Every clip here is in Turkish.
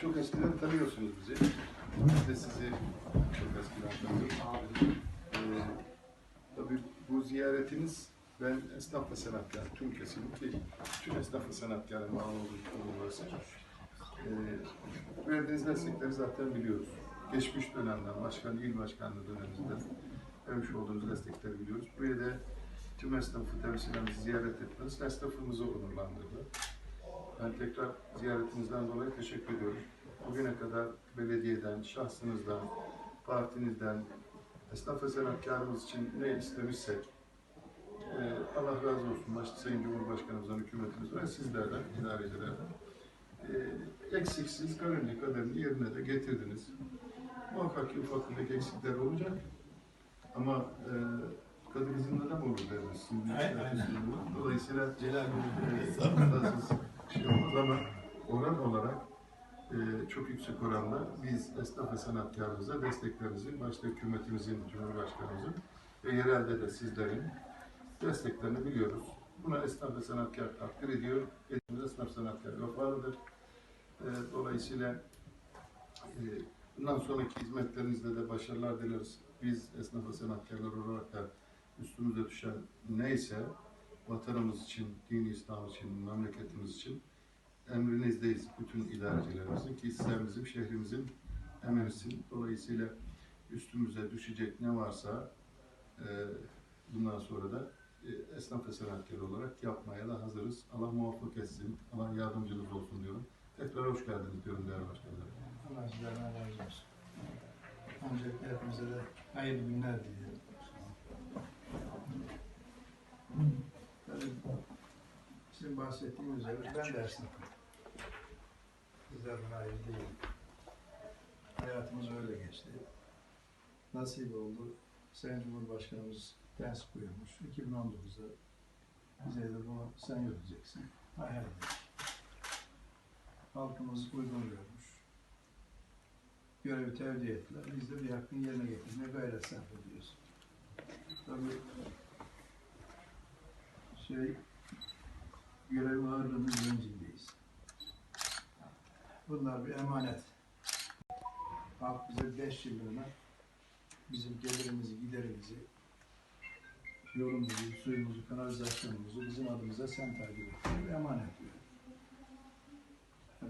Çok eskiden tanıyorsunuz bizi. Biz de sizi çok eskiden tanıyoruz. Ee, tabii bu ziyaretiniz ben esnaf ve sanatkar, tüm kesimin ki tüm esnaf ve sanatkarın bağlı olduğu burası. Ee, verdiğiniz destekleri zaten biliyoruz. Geçmiş dönemden, başkan, il başkanlığı döneminde vermiş olduğunuz destekleri biliyoruz. Buraya da tüm esnafı temsilen ziyaret etmeniz esnafımızı onurlandırdı. Ben tekrar ziyaretinizden dolayı teşekkür ediyorum. Bugüne kadar belediyeden, şahsınızdan, partinizden, esnaf ve sanatkarımız için ne istemişsek, e, Allah razı olsun başta Sayın Cumhurbaşkanımızdan, hükümetimizden ve sizlerden, idarecilerden. E, eksiksiz karınca kaderini yerine de getirdiniz. Muhakkak ki ufak tefek eksikler olacak. Ama e, kadir izinde de mi olur Aynen. Dolayısıyla Celal Hassas şey ama oran olarak e, çok yüksek oranda biz esnaf ve sanatkarımıza desteklerimizi, başta hükümetimizin, Cumhurbaşkanımızın ve yerelde de sizlerin desteklerini biliyoruz. Buna esnaf ve sanatkar takdir ediyor. Hepimiz esnaf sanatkar vefalıdır. E, dolayısıyla e, bundan sonraki hizmetlerinizde de başarılar dileriz. Biz esnaf ve sanatkarlar olarak da üstümüze düşen neyse vatanımız için, dini İslam için, memleketimiz için emrinizdeyiz bütün idarecilerimizin ki sizler bizim şehrimizin emirisin. Dolayısıyla üstümüze düşecek ne varsa e, bundan sonra da e, esnaf ve sanatkar olarak yapmaya da hazırız. Allah muvaffak etsin, Allah yardımcınız olsun diyorum. Tekrar hoş geldiniz diyorum değerli başkanlarım. Allah sizlerden razı olsun. Öncelikle hepimize de hayırlı günler diliyorum. Tabii sizin bahsettiğiniz üzere ben de esnafım. Sizlerden ayrı değilim. Hayatımız öyle geçti. Nasip oldu. Sayın Cumhurbaşkanımız prensip buyurmuş. 2019'da bize de bunu sen yürüteceksin. Hayal ettik. Halkımız uygun görmüş. Görevi tevdi ettiler. Biz de bir hakkın yerine getirmeye gayret sarf ediyoruz. Tabii şey görev ağırlığının bilincindeyiz. Bunlar bir emanet. Halk bize beş yıllığına bizim gelirimizi, giderimizi, yolumuzu, suyumuzu, kanalizasyonumuzu bizim adımıza sen takip et. Bir emanet diyor.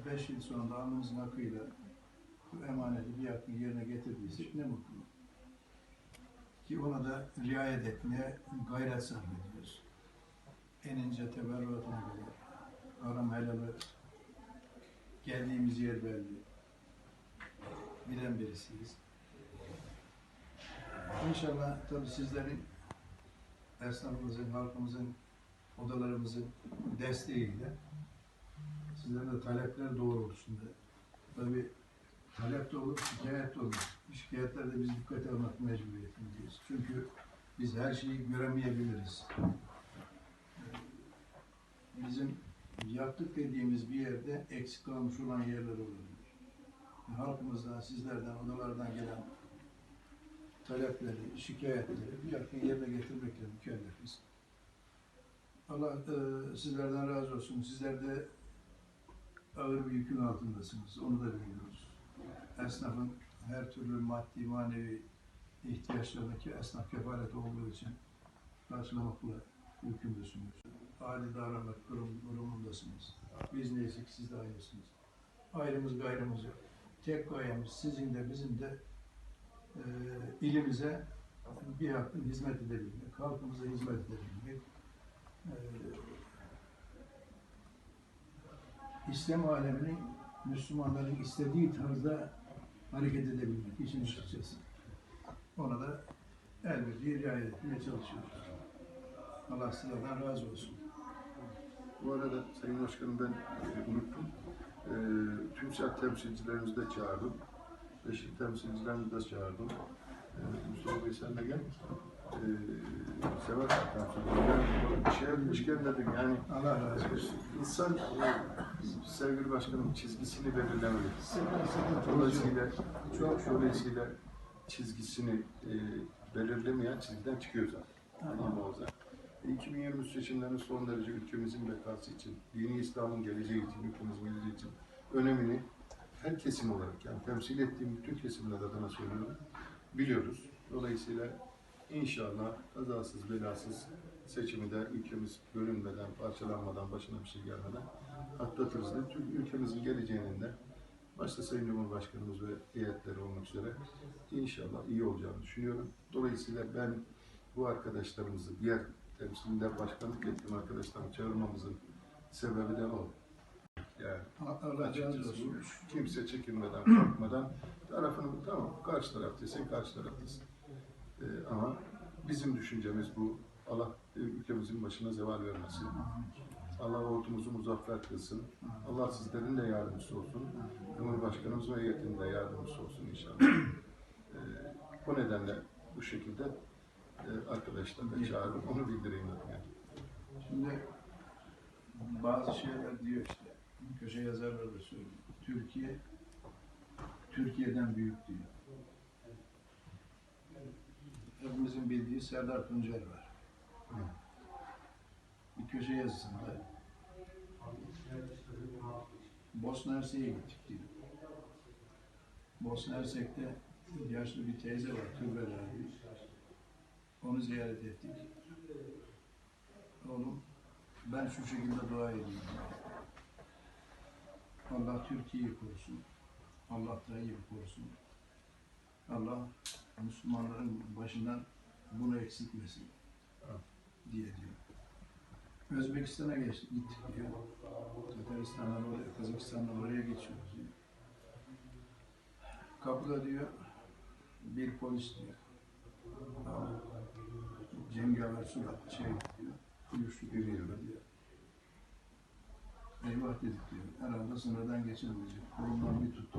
Beş yıl sonunda alnımızın akıyla bu emaneti bir hakkın yerine getirdiysek ne mutlu. Ki ona da riayet etmeye gayret sarf ediyoruz. En ince teberruatına kadar. Haram helalı geldiğimiz yer belli. Bilen birisiyiz. İnşallah tabii sizlerin esnafımızın, halkımızın, odalarımızın desteğiyle sizlerin de talepler doğrultusunda tabii talep de olur, şikayet de olur. Şikayetlerde biz dikkate almak mecburiyetindeyiz. Çünkü biz her şeyi göremeyebiliriz. Bizim yaptık dediğimiz bir yerde eksik kalmış olan yerler olabilir. Halkımızdan, sizlerden, odalardan gelen talepleri, şikayetleri bir yakın yerine getirmekle mükellefiz. Allah e, sizlerden razı olsun. Sizler de ağır bir yükün altındasınız. Onu da biliyoruz. Esnafın her türlü maddi, manevi ihtiyaçlarındaki esnaf kefaleti olduğu için karşılamakla yükümlüsünüz. Adi davranmak durum, durumundasınız. Biz neysek siz de aynısınız. Ayrımız gayrımız yok. Tek gayemiz sizin de bizim de e, ilimize bir hakkın hizmet edebilmek, halkımıza hizmet edebilmek, e, İslam aleminin Müslümanların istediği tarzda hareket edebilmek için açıkçası. Ona da el birliği riayet etmeye çalışıyoruz. Allah sizlerden razı olsun. Bu arada Sayın Başkanım ben e, unuttum. E, tüm siyaset temsilcilerimizi de çağırdım. Beşik temsilcilerimizi de çağırdım. E, Mustafa Bey sen de gel. E, sever temsilciler. Bir şey yapmışken dedim yani Allah razı olsun. insan e, sevgili başkanım çizgisini belirlemeli. Dolayısıyla çok dolayısıyla çizgisini e, belirlemeyen çizgiden çıkıyor zaten. Allah muhafaza. 2023 seçimlerinin son derece ülkemizin bekası için, dini İslam'ın geleceği için, ülkemizin geleceği için önemini her kesim olarak yani temsil ettiğim bütün kesimler adına söylüyorum. Biliyoruz. Dolayısıyla inşallah kazasız belasız seçimi de ülkemiz bölünmeden, parçalanmadan, başına bir şey gelmeden atlatırız diye ülkemizin geleceğinin de başta Sayın Cumhurbaşkanımız ve heyetleri olmak üzere inşallah iyi olacağını düşünüyorum. Dolayısıyla ben bu arkadaşlarımızı, diğer temsilciler başkanlık ettiğim arkadaşlarımı çağırmamızın sebebi de o. Yani Allah açıkçası olsun. kimse çekinmeden, korkmadan tarafını tamam karşı taraftasın, karşı taraftasın. Ee, ama bizim düşüncemiz bu. Allah ülkemizin başına zeval vermesin. Allah ordumuzu muzaffer kılsın. Allah sizlerin de yardımcısı olsun. Cumhurbaşkanımız ve heyetinin de yardımcısı olsun inşallah. Ee, bu nedenle bu şekilde e, arkadaşlar da çağırıp onu bildireyim dedim yani. Şimdi bazı şeyler diyor işte, köşe yazarları da söylüyor. Türkiye, Türkiye'den büyük diyor. Hepimizin bildiği Serdar Tuncer var. Bir köşe yazısında Bosna Hersek'e gittik diyor. Bosna Hersek'te yaşlı bir teyze var, türbeler diyor. Onu ziyaret ettik. Oğlum ben şu şekilde dua edeyim. Allah Türkiye'yi korusun. Allah Tayyip'i korusun. Allah Müslümanların başından bunu eksiltmesin diye diyor. Özbekistan'a geçtik, gittik diyor. Tataristan'dan oraya, Kazakistan'dan oraya geçiyoruz diyor. Kapıda diyor bir polis diyor cengaver surat şey diyor, kuyuşlu giriyor diyor. Eyvah dedik diyor, herhalde sınırdan geçilmeyecek, kolumdan bir tuttu.